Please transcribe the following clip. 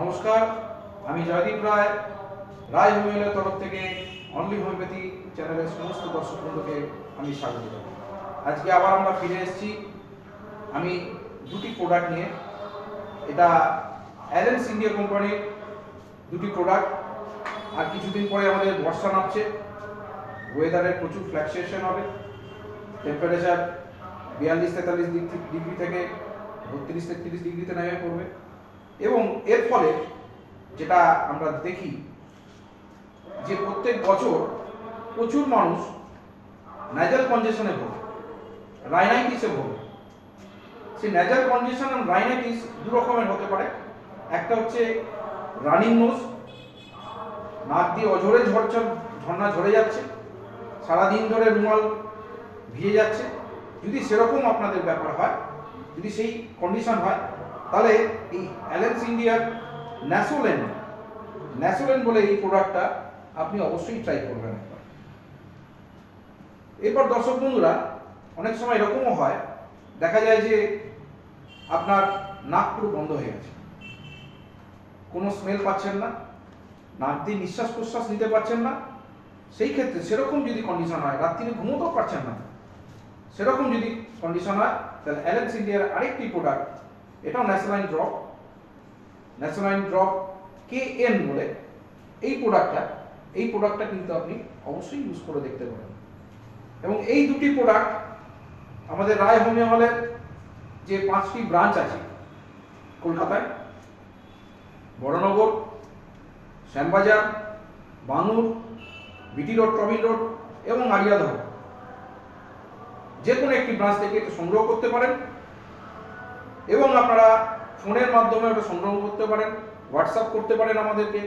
নমস্কার, আমি জয়দীপ রায় রায় হোমিওলের তরফ থেকে অনলি হোমিওপ্যাথি চ্যানেলের সমস্ত দর্শক বন্ধুকে আমি স্বাগত জানাই। আজকে আবার আমরা ফিরে এসেছি। আমি দুটি প্রোডাক্ট নিয়ে, এটা অ্যালেন্স ইন্ডিয়া কোম্পানির দুটি প্রোডাক্ট আর কিছুদিন পরে আমাদের বর্ষা নামছে ওয়েদারের প্রচুর ফ্ল্যাকচুয়েশন হবে। টেম্পারেচার বিয়াল্লিশ তেতাল্লিশ ডিগ্রি থেকে বত্রিশ তেত্রিশ ডিগ্রিতে নেমে পড়বে। এর ফলে যেটা আমরা দেখি যে প্রত্যেক বছর প্রচুর মানুষ ন্যাজাল কনজেশনে ভোগে রাইনাইটিসে ভোগে। সেই ন্যাজাল কনজেশন এবং রাইনাইটিস দু রকমের হতে পারে। একটা হচ্ছে রানিং নোজ নাক দিয়ে অঝরে ঝরঝর, ঝর্ণা ঝরে যাচ্ছে, সারাদিন ধরে রুমাল ভিজে যাচ্ছে। যদি সেরকম আপনাদের ব্যাপার হয়, যদি সেই কন্ডিশন হয় তাহলে এই অ্যালেন্স ইন্ডিয়ার ন্যাসোলেন ন্যাসোলেন বলে এই প্রোডাক্টটা আপনি অবশ্যই ট্রাই করবেন এরপর দর্শক বন্ধুরা, অনেক সময় এরকমও হয়, দেখা যায় যে আপনার নাক পুরো বন্ধ হয়ে গেছে। কোনো স্মেল পাচ্ছেন না, নাক দিয়ে নিঃশ্বাস প্রশ্বাস নিতে পারছেন না, সেই ক্ষেত্রে সেরকম যদি কন্ডিশন হয়, রাত্রিরে ঘুমোতেও পারছেন না, সেরকম যদি কন্ডিশন হয়, তাহলে অ্যালেন্স ইন্ডিয়ার আরেকটি প্রোডাক্ট এটাও ন্যাশনালাইন ড্রপ ন্যাশনালাইন ড্রপ কে এন বলে এই প্রোডাক্টটা এই প্রোডাক্টটা কিন্তু আপনি অবশ্যই ইউজ করে দেখতে পারেন। এবং এই দুটি প্রোডাক্ট আমাদের রায় হোমিও হলের যে পাঁচটি ব্রাঞ্চ আছে, কলকাতায়, Baranagar, Shyambazar, বানুর BT road টবিল road এবং আরিয়াদহ যে কোনো একটি ব্রাঞ্চ থেকে এটা সংগ্রহ করতে পারেন। আপনারা ফোনের মাধ্যমে ওটা সংগ্রহ করতে পারেন হোয়াটসঅ্যাপ করতে পারেন আমাদেরকে।